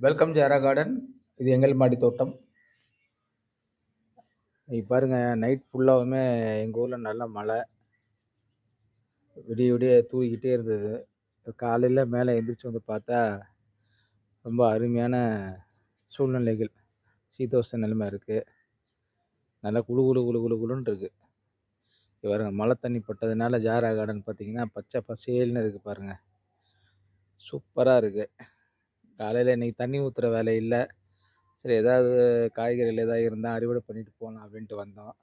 Welcome ஜாரா garden இது எங்கள் மாடி தோட்டம். பாருங்கள் பாருங்க நைட் ஃபுல்லாகவுமே எங்கள் ஊரில் நல்ல மழை. விடிய விடிய தூக்கிக்கிட்டே இருந்தது. காலையில் மேலே எந்திரிச்சு வந்து பார்த்தா ரொம்ப அருமையான சூழ்நிலைகள். சீதோஷ நிலைமை இருக்குது நல்லா குளு குழு குளு குழு குளுன்னு இருக்குது பாருங்க மழை தண்ணி பட்டதுனால ஜாரா கார்டன் பார்த்தீங்கன்னா பச்சை பசேல்னு இருக்குது பாருங்கள் சூப்பராக இருக்குது காலையில் இன்னைக்கு தண்ணி ஊற்றுற வேலை இல்லை. சரி ஏதாவது காய்கறிகள் ஏதாவது இருந்தால் அறுவடை பண்ணிட்டு போகலாம் அப்படின்ட்டு வந்தோம்.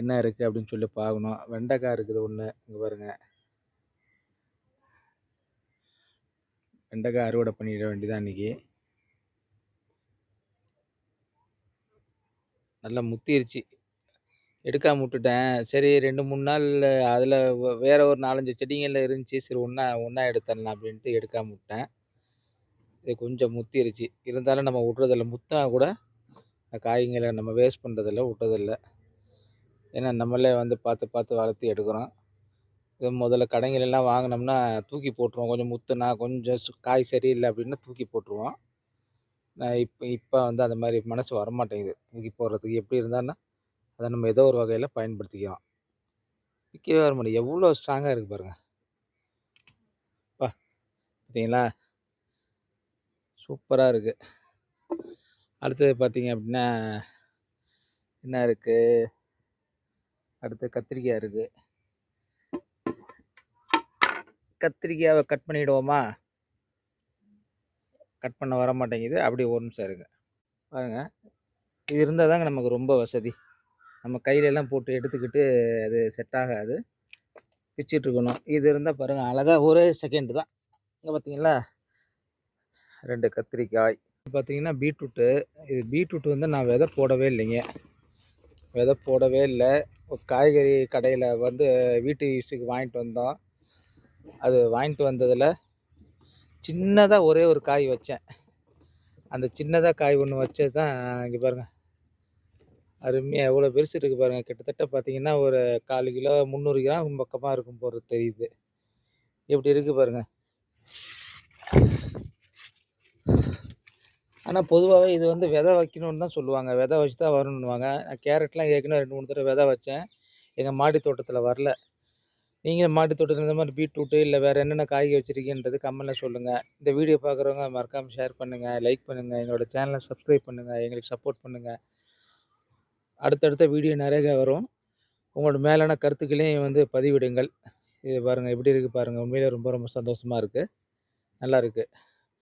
என்ன இருக்குது அப்படின்னு சொல்லி பார்க்கணும். வெண்டைக்காய் இருக்குது ஒன்று இங்கே பாருங்க. வெண்டைக்காய் அறுவடை பண்ணிட வேண்டியதான் இன்னைக்கு. நல்லா முத்திருச்சு. எடுக்காம விட்டுட்டேன். சரி ரெண்டு மூணு நாள் அதில் வேறு ஒரு நாலஞ்சு செடிங்களில் இருந்துச்சு. சரி ஒன்றா ஒன்றா எடுத்துடலாம் அப்படின்ட்டு எடுக்காம விட்டேன். இது கொஞ்சம் முத்திருச்சு. இருந்தாலும் நம்ம விட்றதில்ல. முத்தினா கூட அந்த காய்களை நம்ம வேஸ்ட் பண்ணுறதில்ல விட்டதில்ல ஏன்னா நம்மளே வந்து பார்த்து பார்த்து வளர்த்து எடுக்கிறோம். இது முதல்ல கடைங்களெல்லாம் வாங்கினோம்னா தூக்கி போட்டுருவோம். கொஞ்சம் முத்துனா கொஞ்சம் காய் சரியில்லை அப்படின்னா தூக்கி போட்டுருவோம். நான் இப்போ இப்போ வந்து அந்த மாதிரி மனசு வரமாட்டேங்குது. தூக்கி போடுறதுக்கு எப்படி இருந்தாலும் அதை நம்ம ஏதோ ஒரு வகையில் பயன்படுத்திக்கிறோம் விற்கவே வர முடியும் எவ்வளோ ஸ்ட்ராங்காக இருக்குது பாருங்கள் பா பார்த்தீங்களா? சூப்பராக இருக்குது அடுத்தது பார்த்தீங்க அப்படின்னா என்ன இருக்குது அடுத்து கத்திரிக்காய் இருக்குது கத்திரிக்காயை கட் பண்ணிவிடுவோமா கட் பண்ண வர மாட்டேங்குது அப்படியே ஒரு நிமிஷம் இருங்க. பாருங்கள் இது இருந்தால் தாங்க நமக்கு ரொம்ப வசதி. நம்ம கையிலெல்லாம் போட்டு எடுத்துக்கிட்டு அது செட் ஆகாது. பிச்சுட்ருக்கணும் இது இருந்தால் பாருங்கள் அழகாக ஒரே செகண்டு தான். இங்கே பார்த்தீங்களா ரெண்டு கத்திரிக்காய். பார்த்தீங்கன்னா பீட்ரூட்டு. இது பீட்ரூட் வந்து நான் விதை போடவே இல்லைங்க. விதை போடவே இல்லை. காய்கறி கடையில் வந்து வீட்டு யூஸுக்கு வாங்கிட்டு வந்தோம். அது வாங்கிட்டு வந்ததில் சின்னதாக ஒரே ஒரு காய் வச்சேன். அந்த சின்னதாக காய் ஒன்று வச்சது தான் இங்கே பாருங்கள் அருமையாக எவ்வளோ பெருசு இருக்குது பாருங்கள் கிட்டத்தட்ட பார்த்தீங்கன்னா ஒரு கால் கிலோ முந்நூறு கிராம் பக்கமாக இருக்கும் போகிறது தெரியுது. எப்படி இருக்குது பாருங்கள் ஆனால் பொதுவாகவே இது வந்து விதை வைக்கணும்னு தான் சொல்லுவாங்க. விதை வச்சு தான் வரணுன்னுவாங்க நான் கேரட்லாம் ஏற்கனவே ரெண்டு மூணு தடவை விதை வச்சேன். எங்கள் மாடி தோட்டத்தில் வரல. நீங்கள் மாடி தோட்டத்தில் இந்த மாதிரி பீட்ரூட்டு இல்லை வேறு என்னென்ன காய்கறி வச்சுருக்கீன்றது கமெண்ட்டில் சொல்லுங்கள் இந்த வீடியோ பார்க்குறவங்க மறக்காமல் ஷேர் பண்ணுங்கள் லைக் பண்ணுங்கள் எங்களோட சேனலை சப்ஸ்கிரைப் பண்ணுங்கள் எங்களுக்கு சப்போர்ட் பண்ணுங்கள் அடுத்தடுத்த வீடியோ நிறைய வரும். உங்களோட மேலான கருத்துக்களையும் வந்து பதிவிடுங்கள். இது பாருங்கள் எப்படி இருக்குது பாருங்கள் உண்மையிலே ரொம்ப ரொம்ப சந்தோஷமாக இருக்குது நல்லா இருக்குது